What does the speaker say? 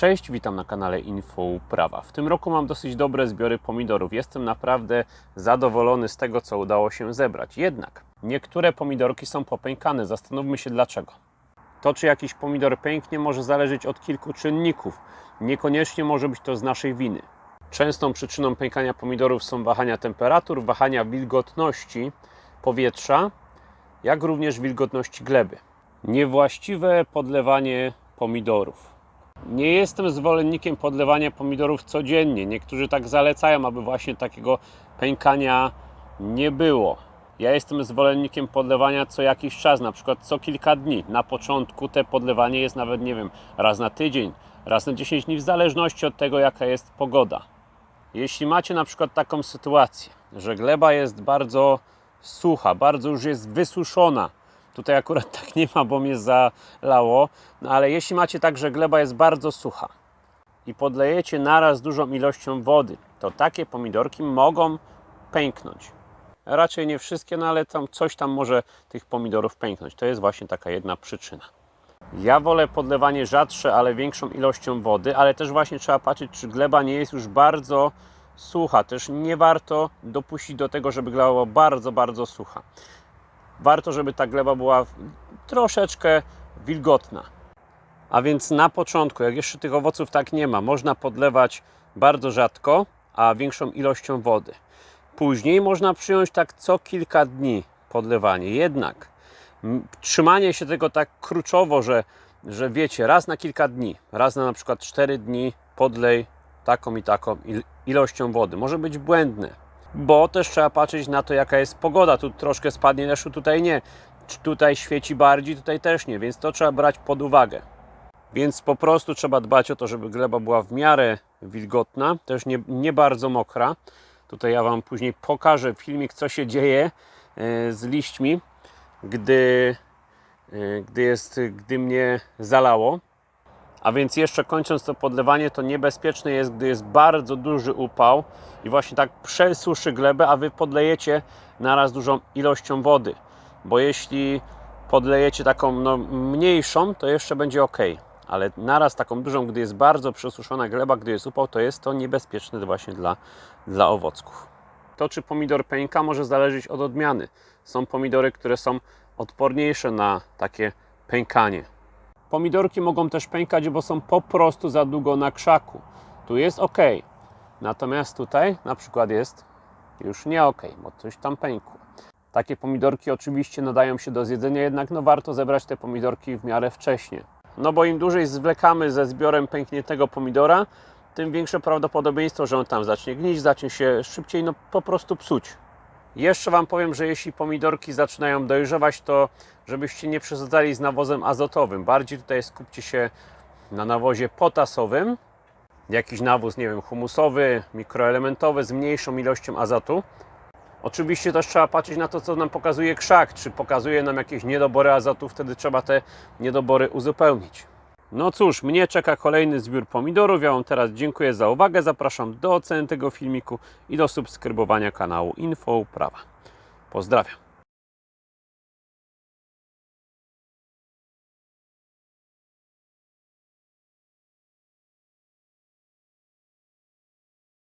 Cześć, witam na kanale Info Uprawa. W tym roku mam dosyć dobre zbiory pomidorów. Jestem naprawdę zadowolony z tego, co udało się zebrać. Jednak niektóre pomidorki są popękane. Zastanówmy się dlaczego. To, czy jakiś pomidor pęknie, może zależeć od kilku czynników. Niekoniecznie może być to z naszej winy. Częstą przyczyną pękania pomidorów są wahania temperatur, wahania wilgotności powietrza, jak również wilgotności gleby. Niewłaściwe podlewanie pomidorów. Nie jestem zwolennikiem podlewania pomidorów codziennie. Niektórzy tak zalecają, aby właśnie takiego pękania nie było. Ja jestem zwolennikiem podlewania co jakiś czas, na przykład co kilka dni. Na początku te podlewanie jest nawet, nie wiem, raz na tydzień, raz na 10 dni, w zależności od tego, jaka jest pogoda. Jeśli macie na przykład taką sytuację, że gleba jest bardzo sucha, bardzo już jest wysuszona, tutaj akurat tak nie ma, bo mnie zalało, no ale jeśli macie tak, że gleba jest bardzo sucha i podlejecie naraz dużą ilością wody, to takie pomidorki mogą pęknąć. Raczej nie wszystkie, no ale tam coś tam może tych pomidorów pęknąć. To jest właśnie taka jedna przyczyna. Ja wolę podlewanie rzadsze, ale większą ilością wody, ale też właśnie trzeba patrzeć, czy gleba nie jest już bardzo sucha. Też nie warto dopuścić do tego, żeby gleba była bardzo, bardzo sucha. Warto, żeby ta gleba była troszeczkę wilgotna. A więc na początku, jak jeszcze tych owoców tak nie ma, można podlewać bardzo rzadko, a większą ilością wody. Później można przyjąć tak co kilka dni podlewanie. Jednak trzymanie się tego tak kruczowo, że, że wiecie, raz na kilka dni, raz na na przykład 4 dni podlej taką i taką il- ilością wody. Może być błędne, bo też trzeba patrzeć na to, jaka jest pogoda. Tu troszkę spadnie deszczu, tutaj nie. Tutaj świeci bardziej, tutaj też nie, więc to trzeba brać pod uwagę. Więc po prostu trzeba dbać o to, żeby gleba była w miarę wilgotna, też nie, nie bardzo mokra. Tutaj ja Wam później pokażę filmik, co się dzieje e, z liśćmi, gdy, e, gdy, jest, gdy mnie zalało. A więc jeszcze kończąc to podlewanie, to niebezpieczne jest, gdy jest bardzo duży upał i właśnie tak przesuszy glebę, a Wy podlejecie naraz dużą ilością wody. Bo jeśli podlejecie taką no, mniejszą, to jeszcze będzie ok. Ale naraz taką dużą, gdy jest bardzo przesuszona gleba, gdy jest upał, to jest to niebezpieczne właśnie dla, dla owocków. To, czy pomidor pęka, może zależeć od odmiany. Są pomidory, które są odporniejsze na takie pękanie. Pomidorki mogą też pękać, bo są po prostu za długo na krzaku. Tu jest ok. Natomiast tutaj na przykład jest już nie ok, bo coś tam pękło. Takie pomidorki oczywiście nadają się do zjedzenia, jednak no warto zebrać te pomidorki w miarę wcześnie. No bo im dłużej zwlekamy ze zbiorem pękniętego pomidora, tym większe prawdopodobieństwo, że on tam zacznie gnić, zacznie się szybciej no po prostu psuć. Jeszcze Wam powiem, że jeśli pomidorki zaczynają dojrzewać, to żebyście nie przesadzali z nawozem azotowym. Bardziej tutaj skupcie się na nawozie potasowym. Jakiś nawóz, nie wiem, humusowy, mikroelementowy z mniejszą ilością azotu. Oczywiście też trzeba patrzeć na to, co nam pokazuje krzak, czy pokazuje nam jakieś niedobory azotu, wtedy trzeba te niedobory uzupełnić. No cóż, mnie czeka kolejny zbiór pomidorów. Ja Wam teraz dziękuję za uwagę. Zapraszam do oceny tego filmiku i do subskrybowania kanału Info Uprawa. Pozdrawiam.